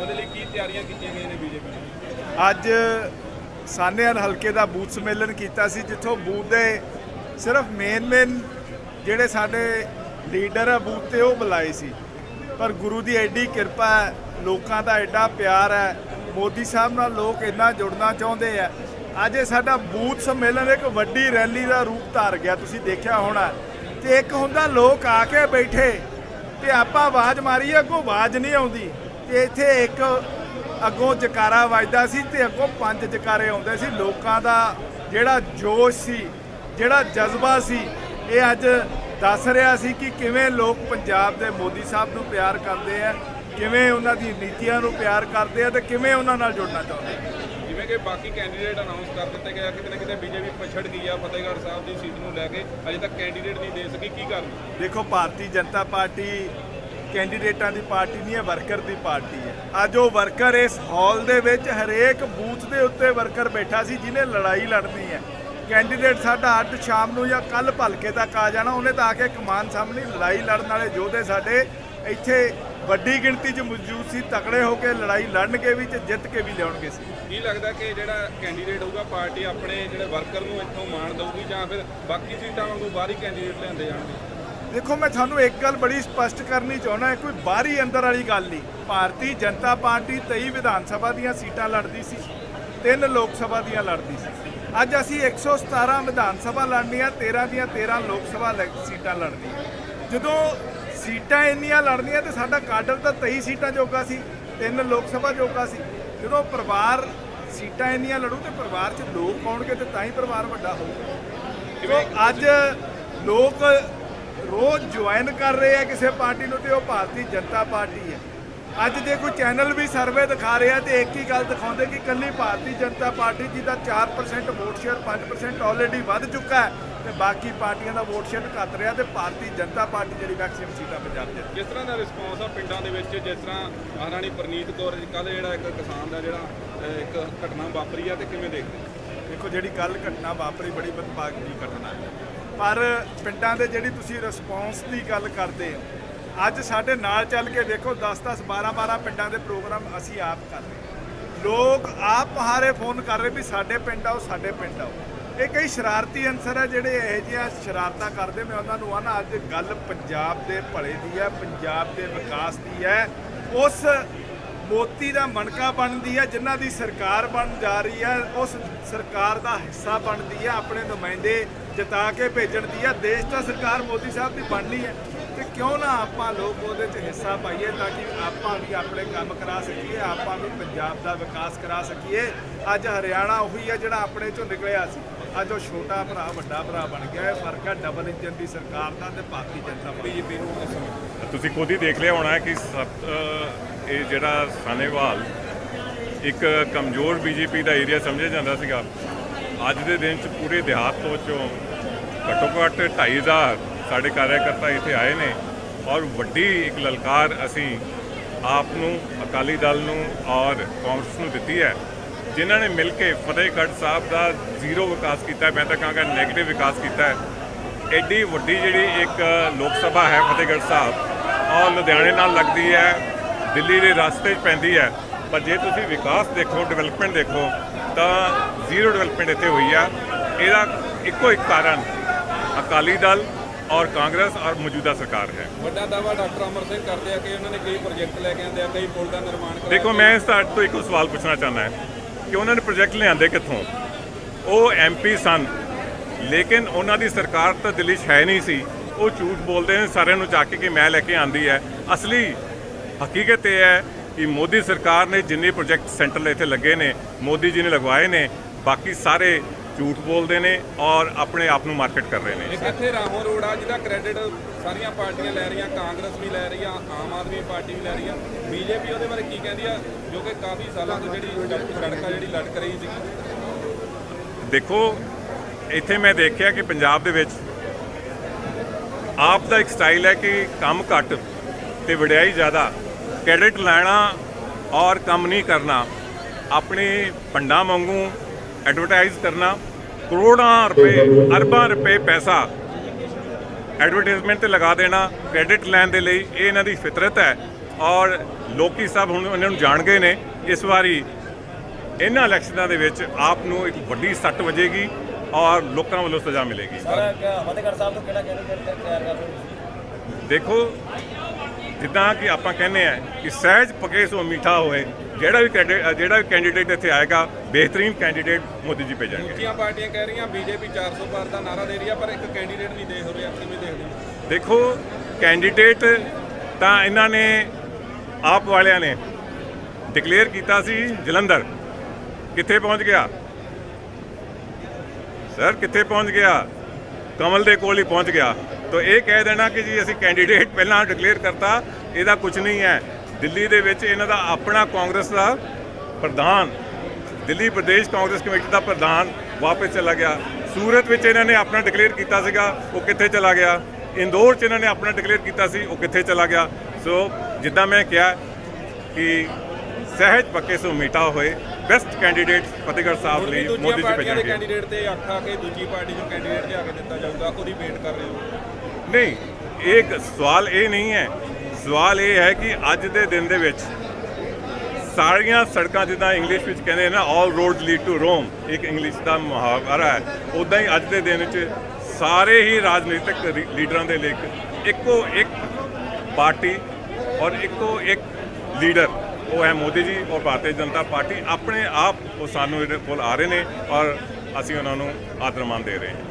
ਉਹਦੇ ਲਈ ਕੀ ਤਿਆਰੀਆਂ ਕੀਤੀਆਂ ਗਈਆਂ ਨੇ ਬੀਜੇਪੀ ਅੱਜ ਸਾਨੇਵਾਲ ਹਲਕੇ ਦਾ ਬੂਥ ਸੰਮੇਲਨ ਕੀਤਾ ਸੀ, ਜਿੱਥੋਂ ਬੂਥ ਦੇ ਸਿਰਫ ਮੇਨ ਮੇਨ ਜਿਹੜੇ ਸਾਡੇ ਲੀਡਰ ਆ ਬੂਥ ਤੇ ਉਹ ਬੁਲਾਏ ਸੀ। ਪਰ ਗੁਰੂ ਦੀ ਐਡੀ ਕਿਰਪਾ ਹੈ, ਲੋਕਾਂ ਦਾ ਐਡਾ ਪਿਆਰ ਹੈ, ਮੋਦੀ ਸਾਹਿਬ ਨਾਲ ਲੋਕ ਇੰਨਾ ਜੁੜਨਾ ਚਾਹੁੰਦੇ ਆ। ਅੱਜ ਇਹ ਸਾਡਾ ਬੂਥ ਸੰਮੇਲਨ ਇੱਕ ਵੱਡੀ ਰੈਲੀ ਦਾ ਰੂਪ ਧਾਰ ਗਿਆ, ਤੁਸੀਂ ਦੇਖਿਆ ਹੋਣਾ। ਤੇ ਇੱਕ ਹੁੰਦਾ ਲੋਕ ਆ ਕੇ ਬੈਠੇ, ਤੇ ਆਪਾਂ ਆਵਾਜ਼ ਮਾਰੀ ਅੱਗੋਂ ਆਵਾਜ਼ ਨਹੀਂ ਆਉਂਦੀ। ਤੇ ਇੱਥੇ ਇੱਕ ਅੱਗੋਂ ਜਕਾਰਾ ਵੱਜਦਾ ਸੀ ਤੇ ਅੱਗੋਂ ਪੰਜ ਜਕਾਰੇ ਆਉਂਦੇ ਸੀ। ਲੋਕਾਂ ਦਾ ਜਿਹੜਾ ਜੋਸ਼ ਸੀ ਜਿਹੜਾ ਜਜ਼ਬਾ ਸੀ ਇਹ ਅੱਜ ਦੱਸ ਰਿਹਾ ਸੀ ਕਿ ਕਿਵੇਂ ਲੋਕ ਪੰਜਾਬ ਦੇ ਮੋਦੀ ਸਾਹਿਬ ਨੂੰ ਪਿਆਰ ਕਰਦੇ ਆ ਕਿਵੇਂ ਉਹਨਾਂ ਦੀ ਨੀਤੀਆਂ ਨੂੰ ਪਿਆਰ ਕਰਦੇ ਆ ਤੇ ਕਿਵੇਂ ਉਹਨਾਂ ਨਾਲ ਜੁੜਨਾ ਚਾਹੁੰਦੇ ਆ। ਜਿਵੇਂ ਕਿ ਬਾਕੀ ਕੈਂਡੀਡੇਟ ਅਨਾਉਂਸ ਕਰ ਦਿੱਤੇ ਗਏ ਆ ਕਿਤੇ ਨਾ ਕਿਤੇ ਬੀਜੇਪੀ ਪਛੜ ਗਈ ਆ ਫਤਿਹਗੜ੍ਹ ਸਾਹਿਬ ਦੀ ਸੀਟ ਨੂੰ ਲੈ ਕੇ। ਅਜੇ ਤੱਕ ਕੈਂਡੀਡੇਟ ਨਹੀਂ ਦੇ ਸਕੀ ਕੀ ਕਾਰਨ? ਦੇਖੋ ਭਾਰਤੀ ਜਨਤਾ ਪਾਰਟੀ ਕੈਂਡੀਡੇਟਾਂ ਦੀ ਪਾਰਟੀ ਨਹੀਂ ਹੈ, ਵਰਕਰ ਦੀ ਪਾਰਟੀ ਹੈ। ਅੱਜ ਉਹ ਵਰਕਰ ਇਸ ਹਾਲ ਦੇ ਵਿੱਚ ਹਰੇਕ ਬੂਥ ਦੇ ਉੱਤੇ ਵਰਕਰ ਬੈਠਾ ਸੀ, ਜਿਹਨੇ ਲੜਾਈ ਲੜਨੀ ਹੈ। ਕੈਂਡੀਡੇਟ ਸਾਡਾ ਅੱਜ ਸ਼ਾਮ ਨੂੰ ਜਾਂ ਕੱਲ ਭਲਕੇ ਤੱਕ ਆ ਜਾਣਾ, ਉਹਨੇ ਤਾਂ ਆ ਕੇ ਕਮਾਨ ਸਾਹਮਣੇ ਲੜਾਈ ਲੜਨ ਵਾਲੇ ਯੋਧੇ ਸਾਡੇ ਇੱਥੇ ਵੱਡੀ ਗਿਣਤੀ 'ਚ ਮੌਜੂਦ ਸੀ, ਤਕੜੇ ਹੋ ਕੇ ਲੜਾਈ ਲੜਨਗੇ ਵੀ ਤੇ ਜਿੱਤ ਕੇ ਵੀ ਲਿਆਉਣਗੇ ਸੀ। ਕੀ ਲੱਗਦਾ ਕਿ ਜਿਹੜਾ ਕੈਂਡੀਡੇਟ ਹੋਊਗਾ, ਪਾਰਟੀ ਆਪਣੇ ਜਿਹੜੇ ਵਰਕਰ ਨੂੰ ਇੱਥੋਂ ਮਾਣ ਦਊਗੀ ਜਾਂ ਫਿਰ ਬਾਕੀ ਸੀਟਾਂ ਵਾਂਗੂ ਬਾਹਰੀ ਕੈਂਡੀਡੇਟ ਲਿਆਂਦੇ ਜਾਣਗੇ? ਦੇਖੋ ਮੈਂ ਤੁਹਾਨੂੰ ਇੱਕ ਗੱਲ ਬੜੀ ਸਪਸ਼ਟ ਕਰਨੀ ਚਾਹੁੰਦਾ ਕੋਈ ਬਾਹਰੀ ਅੰਦਰ ਵਾਲੀ ਗੱਲ ਨਹੀਂ। ਭਾਰਤੀ ਜਨਤਾ ਪਾਰਟੀ 23 ਵਿਧਾਨ ਸਭਾ ਦੀਆਂ ਸੀਟਾਂ ਲੜਦੀ ਸੀ ਤਿੰਨ ਲੋਕ ਸਭਾ ਦੀਆਂ ਲੜਦੀ ਸੀ। ਅੱਜ ਅਸੀਂ 117 ਵਿਧਾਨ ਸਭਾ ਲੜਨੀਆਂ 13 ਦੀਆਂ 13 ਲੋਕ ਸਭਾ ਸੀਟਾਂ ਲੜਨੀਆਂ। ਜਦੋਂ ਸੀਟਾਂ ਇੰਨੀਆਂ ਲੜਨੀਆਂ ਤੇ ਸਾਡਾ ਕਾਡਰ ਤਾਂ 23 ਸੀਟਾਂ ਜੋਗਾ ਸੀ ਤਿੰਨ ਲੋਕ ਸਭਾ ਜੋਗਾ ਸੀ। ਜਦੋਂ ਪਰਿਵਾਰ ਸੀਟਾਂ ਇੰਨੀਆਂ ਲੜੂ ਤੇ ਪਰਿਵਾਰ 'ਚ ਲੋਕ ਆਉਣਗੇ ਤੇ ਤਾਂ ਹੀ ਪਰਿਵਾਰ ਵੱਡਾ ਹੋਊਗਾ। ਸੋ ਅੱਜ ਲੋਕ ਰੋਜ਼ ਜੁਆਇਨ ਕਰ ਰਹੇ ਆ ਕਿਸੇ ਪਾਰਟੀ ਨੂੰ ਤੇ ਉਹ ਭਾਰਤੀ ਜਨਤਾ ਪਾਰਟੀ ਹੈ। ਅੱਜ ਜੇ ਕੋਈ ਚੈਨਲ ਵੀ ਸਰਵੇ ਦਿਖਾ ਰਿਹਾ ਤੇ ਇੱਕ ਹੀ ਗੱਲ ਦਿਖਾਉਂਦੇ ਕਿ ਕੱਲੀ ਭਾਰਤੀ ਜਨਤਾ ਪਾਰਟੀ ਜਿਹਦਾ 4% ਵੋਟ ਸ਼ੇਅਰ 5% ਆਲਰੇਡੀ ਵੱਧ ਚੁੱਕਾ ਹੈ ਤੇ ਬਾਕੀ ਪਾਰਟੀਆਂ ਦਾ ਵੋਟ ਸ਼ੇਅਰ ਘੱਟ ਰਿਹਾ ਤੇ ਭਾਰਤੀ ਜਨਤਾ ਪਾਰਟੀ ਜਿਹੜੀ ਮੈਕਸਿਮਮ ਸੀਟਾਂ ਪੰਜਾਬ 'ਚ ਕਿਸ ਤਰ੍ਹਾਂ ਦਾ ਰਿਸਪੌਂਸ ਆ ਪਿੰਡਾਂ ਦੇ ਵਿੱਚ ਜਿਸ ਤਰ੍ਹਾਂ ਮਹਾਰਾਣੀ ਪ੍ਰਨੀਤ ਕੌਰ ਕੱਲ ਜਿਹੜਾ ਇੱਕ ਕਿਸਾਨ ਦਾ ਜਿਹੜਾ ਇੱਕ ਘਟਨਾ ਵਾਪਰੀ ਆ ਤੇ ਕਿਵੇਂ ਦੇਖਦੇ ਦੇਖੋ ਜਿਹੜੀ ਕੱਲ ਘਟਨਾ ਵਾਪਰੀ ਬੜੀ ਬਦਭਾਗੀ ਘਟਨਾ ਹੈ। ਪਰ ਪਿੰਡਾਂ ਦੇ ਜਿਹੜੀ ਤੁਸੀਂ ਰਿਸਪੌਂਸ ਦੀ ਗੱਲ ਕਰਦੇ ਹੋ, ਅੱਜ ਸਾਡੇ ਨਾਲ ਚੱਲ ਕੇ ਦੇਖੋ 10-10 12-12 ਪਿੰਡਾਂ ਦੇ ਪ੍ਰੋਗਰਾਮ ਅਸੀਂ ਆਪ ਕਰ ਰਹੇ ਲੋਕ ਆਪ ਪਹਾਰੇ ਫੋਨ ਕਰ ਰਹੇ ਵੀ ਸਾਡੇ ਪਿੰਡ ਆਓ, ਸਾਡੇ ਪਿੰਡ ਆਓ। ਇਹ ਕਈ ਸ਼ਰਾਰਤੀ ਅੰਸਰ ਹੈ ਜਿਹੜੇ ਇਹੋ ਜਿਹੀਆਂ ਸ਼ਰਾਰਤਾਂ ਕਰਦੇ, ਮੈਂ ਉਹਨਾਂ ਨੂੰ ਆਨਾ ਅੱਜ ਗੱਲ ਪੰਜਾਬ ਦੇ ਭਲੇ ਦੀ ਹੈ, ਪੰਜਾਬ ਦੇ ਵਿਕਾਸ ਦੀ ਹੈ। ਉਸ ਮੋਤੀ ਦਾ ਮਣਕਾ ਬਣਦੀ ਹੈ, ਜਿਨ੍ਹਾਂ ਦੀ ਸਰਕਾਰ ਬਣ ਜਾ ਰਹੀ ਹੈ ਉਸ ਸਰਕਾਰ ਦਾ ਹਿੱਸਾ ਬਣਦੀ ਹੈ, ਆਪਣੇ ਨੁਮਾਇੰਦੇ ਜਿਤਾ ਕੇ ਭੇਜਣ ਦੀ ਹੈ। ਦੇਸ਼ ਦਾ ਸਰਕਾਰ ਮੋਦੀ ਸਾਹਿਬ ਦੀ ਬਣਨੀ ਹੈ। ਤੇ ਕਿਉਂ ਨਾ ਆਪਾਂ ਲੋਕ ਉਹਦੇ 'ਚ ਹਿੱਸਾ ਪਾਈਏ ਤਾਂ ਕਿ ਆਪਾਂ ਵੀ ਆਪਣੇ ਕੰਮ ਕਰਾ ਸਕੀਏ, ਆਪਾਂ ਵੀ ਪੰਜਾਬ ਦਾ ਵਿਕਾਸ ਕਰਾ ਸਕੀਏ। ਅੱਜ ਹਰਿਆਣਾ ਉਹੀ ਹੈ ਜਿਹੜਾ ਆਪਣੇ 'ਚੋਂ ਨਿਕਲਿਆ ਸੀ। ਅੱਜ ਉਹ ਛੋਟਾ ਭਰਾ, ਵੱਡਾ ਭਰਾ ਬਣ ਗਿਆ ਹੈ। ਫ਼ਰਕ ਹੈ ਡਬਲ ਇੰਜਨ ਦੀ ਸਰਕਾਰ ਦਾ ਤੇ ਭਾਰਤੀ ਜਨਤਾ ਪਾਰਟੀ ਬੀਜੇਪੀ ਨੂੰ ਤੁਸੀਂ ਖੁਦ ਹੀ ਦੇਖ ਲਿਆ ਹੋਣਾ ਕਿ ਸੱਤ ਇਹ ਜਿਹੜਾ ਸਾਨੇਵਾਲ ਇੱਕ ਕਮਜ਼ੋਰ ਬੀਜੇਪੀ ਦਾ ਏਰੀਆ ਸਮਝਿਆ ਜਾਂਦਾ ਸੀਗਾ, ਅੱਜ ਦੇ ਦਿਨ 'ਚ ਪੂਰੇ ਦਿਹਾਤ ਤੋਂ ਚੋਂ ਘੱਟੋ ਘੱਟ 2500 ਸਾਡੇ ਕਾਰਜਕਰਤਾ ਇੱਥੇ ਆਏ ਨੇ ਔਰ ਵੱਡੀ ਇੱਕ ਲਲਕਾਰ ਅਸੀਂ ਆਪ ਨੂੰ, ਅਕਾਲੀ ਦਲ ਨੂੰ ਔਰ ਕਾਂਗਰਸ ਨੂੰ ਦਿੱਤੀ ਹੈ, ਜਿਨ੍ਹਾਂ ਨੇ ਮਿਲ ਕੇ ਫਤਿਹਗੜ੍ਹ ਸਾਹਿਬ ਦਾ ਜ਼ੀਰੋ ਵਿਕਾਸ ਕੀਤਾ ਮੈਂ ਤਾਂ ਕਹਾਂਗਾ ਨੈਗੇਟਿਵ ਵਿਕਾਸ ਕੀਤਾ ਹੈ। ਐਡੀ ਵੱਡੀ ਜਿਹੜੀ ਇੱਕ ਲੋਕ ਸਭਾ ਹੈ ਫਤਿਹਗੜ੍ਹ ਸਾਹਿਬ, ਔਰ ਲੁਧਿਆਣੇ ਨਾਲ ਲੱਗਦੀ ਹੈ। ਦਿੱਲੀ ਦੇ ਰਸਤੇ 'ਚ ਪੈਂਦੀ ਹੈ। ਪਰ ਜੇ ਤੁਸੀਂ ਵਿਕਾਸ ਦੇਖੋ ਡਿਵੈਲਪਮੈਂਟ ਦੇਖੋ ਤਾਂ ਜ਼ੀਰੋ ਡਿਵੈਲਪਮੈਂਟ ਇੱਥੇ ਹੋਈ ਆ। ਇਹਦਾ ਇੱਕੋ ਇੱਕ ਕਾਰਨ ਅਕਾਲੀ ਦਲ ਔਰ ਕਾਂਗਰਸ ਔਰ ਮੌਜੂਦਾ ਸਰਕਾਰ ਹੈ। ਵੱਡਾ ਦਾਵਾ ਡਾਕਟਰ ਅਮਰ ਸਿੰਘ ਕਰਦੇ ਆ ਕਿ ਉਹਨਾਂ ਨੇ ਕਈ ਪ੍ਰੋਜੈਕਟ ਲੈ ਕੇ ਆਂਦੇ ਆ ਕਈ ਪੁਲ ਦਾ ਨਿਰਮਾਣ ਕਰਾਇਆ ਦੇਖੋ ਮੈਂ ਇਸ ਤੁਹਾਡੇ ਤੋਂ ਇੱਕੋ ਸਵਾਲ ਪੁੱਛਣਾ ਚਾਹੁੰਦਾ ਹਾਂ ਕਿ ਉਹਨਾਂ ਨੇ ਪ੍ਰੋਜੈਕਟ ਲਿਆਂਦੇ ਕਿੱਥੋਂ? ਉਹ ਐਮਪੀ ਸਨ ਲੇਕਿਨ ਉਹਨਾਂ ਦੀ ਸਰਕਾਰ ਤਾਂ ਦਿੱਲੀ 'ਚ ਹੈ ਨਹੀਂ ਸੀ। ਉਹ ਝੂਠ ਬੋਲਦੇ ਨੇ ਸਾਰਿਆਂ ਨੂੰ ਚੱਕ ਕੇ ਮੈਂ ਲੈ ਕੇ ਆਂਦੀ ਹੈ। ਅਸਲੀ ਹਕੀਕਤ ਇਹ ਹੈ ਕਿ ਮੋਦੀ ਸਰਕਾਰ ਨੇ ਜਿੰਨੇ ਪ੍ਰੋਜੈਕਟ ਸੈਂਟਰਲ ਇੱਥੇ ਲੱਗੇ ਨੇ ਮੋਦੀ ਜੀ ਨੇ ਲਗਵਾਏ ਨੇ ਬਾਕੀ ਸਾਰੇ ਝੂਠ ਬੋਲਦੇ ਨੇ ਔਰ ਆਪਣੇ ਆਪ ਨੂੰ ਮਾਰਕੀਟ ਕਰ ਰਹੇ ਨੇ। ਇੱਥੇ ਰਾਹੋਂ ਰੋਡ ਆ ਜਿਹਦਾ ਕ੍ਰੈਡਿਟ ਸਾਰੀਆਂ ਪਾਰਟੀਆਂ ਲੈ ਰਹੀਆਂ ਕਾਂਗਰਸ ਵੀ ਲੈ ਰਹੀ ਆ ਆਮ ਆਦਮੀ ਪਾਰਟੀ ਵੀ ਲੈ ਰਹੀ ਆ। ਬੀਜੇਪੀ ਉਹਦੇ ਬਾਰੇ ਕੀ ਕਹਿੰਦੀ ਆ ਜੋ ਕਿ ਕਾਫੀ ਸਾਲਾਂ ਤੋਂ ਜਿਹੜੀ ਸੜਕ ਜਿਹੜੀ ਲਟਕ ਰਹੀ ਸੀ। ਦੇਖੋ ਇੱਥੇ ਮੈਂ ਦੇਖਿਆ ਕਿ ਪੰਜਾਬ ਦੇ ਵਿੱਚ ਆਪ ਦਾ ਇੱਕ ਸਟਾਈਲ ਹੈ ਕਿ ਕੰਮ ਘੱਟ ਤੇ ਵਡਿਆਈ ਜ਼ਿਆਦਾ। ਕ੍ਰੈਡਿਟ ਲੈਣਾ ਔਰ ਕੰਮ ਨਹੀਂ ਕਰਨਾ ਆਪਣੇ ਫੰਡਾਂ ਵਾਂਗੂ ਐਡਵਰਟਾਈਜ਼ ਕਰਨਾ ਕਰੋੜਾਂ ਰੁਪਏ ਅਰਬਾਂ ਰੁਪਏ ਪੈਸਾ ਐਡਵਰਟਾਈਜ਼ਮੈਂਟ ਤੇ ਲਗਾ ਦੇਣਾ ਕ੍ਰੈਡਿਟ ਲੈਣ ਦੇ ਲਈ ਇਹ ਇਹਨਾਂ ਦੀ ਫਿਤਰਤ ਹੈ ਔਰ ਲੋਕੀ ਸਭ ਹੁਣ ਇਹਨਾਂ ਨੂੰ ਜਾਣ ਗਏ ਨੇ ਇਸ ਵਾਰੀ ਇਹਨਾਂ ਇਲੈਕਸ਼ਨਾਂ ਦੇ ਵਿੱਚ ਆਪ ਨੂੰ ਇੱਕ ਵੱਡੀ ਸੱਟ ਵੱਜੇਗੀ ਔਰ ਲੋਕਾਂ ਵੱਲੋਂ ਸਜ਼ਾ ਮਿਲੇਗੀ। ਸਰ ਫਤਿਹਗੜ੍ਹ ਸਾਹਿਬ ਤੋਂ ਕਿਹੜਾ ਕੈਂਡੀਡੇਟ ਤਿਆਰ ਕਰ ਰਹੇ ਹੋ ਦੇਖੋ ਜਿੱਦਾਂ ਕਿ ਆਪਾਂ ਕਹਿੰਦੇ ਆ ਕਿ ਸਹਿਜ ਪਕੇ ਸੋ ਮਿੱਠਾ ਹੋਏ ਜਿਹੜਾ ਵੀ ਜਿਹੜਾ ਵੀ ਕੈਂਡੀਡੇਟ ਇੱਥੇ ਆਏਗਾ ਬਿਹਤਰੀਨ ਕੈਂਡੀਡੇਟ ਮੋਦੀ ਜੀ ਭੇਜਣਗੇ ਦੂਜੀਆਂ ਪਾਰਟੀਆਂ ਕਹਿ ਰਹੀਆਂ ਬੀਜੇਪੀ 400 ਪਾਰ ਦਾ ਨਾਰਾ ਦੇ ਰਹੀ ਆ ਪਰ ਇੱਕ ਕੈਂਡੀਡੇਟ ਨਹੀਂ ਦੇਖ ਰਹੇ ਕਿਵੇਂ ਦੇਖਦੇ? ਦੇਖੋ ਕੈਂਡੀਡੇਟ ਤਾਂ ਇਹਨਾਂ ਨੇ ਆਪ ਵਾਲਿਆਂ ਨੇ ਡਿਕਲੇਅਰ ਕੀਤਾ ਸੀ ਜਲੰਧਰ। ਕਿੱਥੇ ਪਹੁੰਚ ਗਿਆ? ਸਰ ਕਿੱਥੇ ਪਹੁੰਚ ਗਿਆ? ਕਮਲ ਦੇ ਕੋਲ ਹੀ ਪਹੁੰਚ ਗਿਆ। ਤਾਂ ਇਹ ਕਹਿ ਦੇਣਾ ਕਿ ਜੀ ਅਸੀਂ ਕੈਂਡੀਡੇਟ ਪਹਿਲਾਂ ਡਿਕਲੇਅਰ ਕਰਤਾ ਇਹਦਾ ਕੁਝ ਨਹੀਂ ਹੈ। ਦਿੱਲੀ ਦੇ ਵਿੱਚ ਇਹਨਾਂ ਦਾ ਆਪਣਾ ਕਾਂਗਰਸ ਦਾ ਪ੍ਰਧਾਨ ਦਿੱਲੀ ਪ੍ਰਦੇਸ਼ ਕਾਂਗਰਸ ਕਮੇਟੀ ਦਾ ਪ੍ਰਧਾਨ ਵਾਪਸ ਚਲਾ ਗਿਆ। ਸੂਰਤ ਵਿੱਚ ਇਹਨਾਂ ਨੇ ਆਪਣਾ ਡਿਕਲੇਅਰ ਕੀਤਾ ਸੀਗਾ ਉਹ ਕਿੱਥੇ ਚਲਾ ਗਿਆ? ਇੰਦੌਰ 'ਚ ਇਹਨਾਂ ਨੇ ਆਪਣਾ ਡਿਕਲੇਅਰ ਕੀਤਾ ਸੀ ਉਹ ਕਿੱਥੇ ਚਲਾ ਗਿਆ? ਸੋ ਜਿੱਦਾਂ ਮੈਂ ਕਿਹਾ ਕਿ ਸਹਿਜ ਪੱਕੇ ਸੋ ਮੀਟਾ ਹੋਏ ਬੈਸਟ ਕੈਂਡੀਡੇਟ ਫਤਿਹਗੜ੍ਹ ਸਾਹਿਬ ਲਈ ਮੋਦੀ ਜੀ ਭੇਜਣਗੇ ਕੈਂਡੀਡੇਟ ਤੇ ਆਖਾ ਕੇ ਦੂਜੀ ਪਾਰਟੀ ਨੂੰ ਕੈਂਡੀਡੇਟ ਲਿਆ ਕੇ ਦਿੱਤਾ ਜਾਊਗਾ ਉਹਦੀ ਵੇਟ ਕਰ ਰਹੇ ਹੋ। ਨਹੀਂ ਇੱਕ ਸਵਾਲ ਇਹ ਨਹੀਂ ਹੈ। ਸਵਾਲ ਇਹ ਹੈ ਕਿ ਅੱਜ ਦੇ ਦਿਨ ਦੇ ਵਿੱਚ ਸਾਰੀਆਂ ਸੜਕਾਂ ਜਿੱਦਾਂ ਇੰਗਲਿਸ਼ ਵਿੱਚ ਕਹਿੰਦੇ ਨਾ all roads lead to Rome ਇੱਕ ਇੰਗਲਿਸ਼ ਦਾ ਮੁਹਾਵਰਾ ਹੈ। ਉਦਾਂ ਹੀ ਅੱਜ ਦੇ ਦਿਨ ਵਿੱਚ ਸਾਰੇ ਹੀ ਰਾਜਨੀਤਿਕ ਲੀਡਰਾਂ ਦੇ ਲੇਖ ਇੱਕੋ ਇੱਕ ਪਾਰਟੀ ਔਰ ਇੱਕੋ ਇੱਕ ਲੀਡਰ, ਉਹ ਹੈ ਮੋਦੀ ਜੀ ਔਰ ਭਾਰਤੀ ਜਨਤਾ ਪਾਰਟੀ, ਆਪਣੇ ਆਪ ਉਹ ਸਾਨੂੰ ਇਹਦੇ ਕੋਲ ਆ ਰਹੇ ਨੇ ਔਰ ਅਸੀਂ ਉਹਨਾਂ ਨੂੰ ਆਦਰ ਮਾਨ ਦੇ ਰਹੇ ਹਾਂ।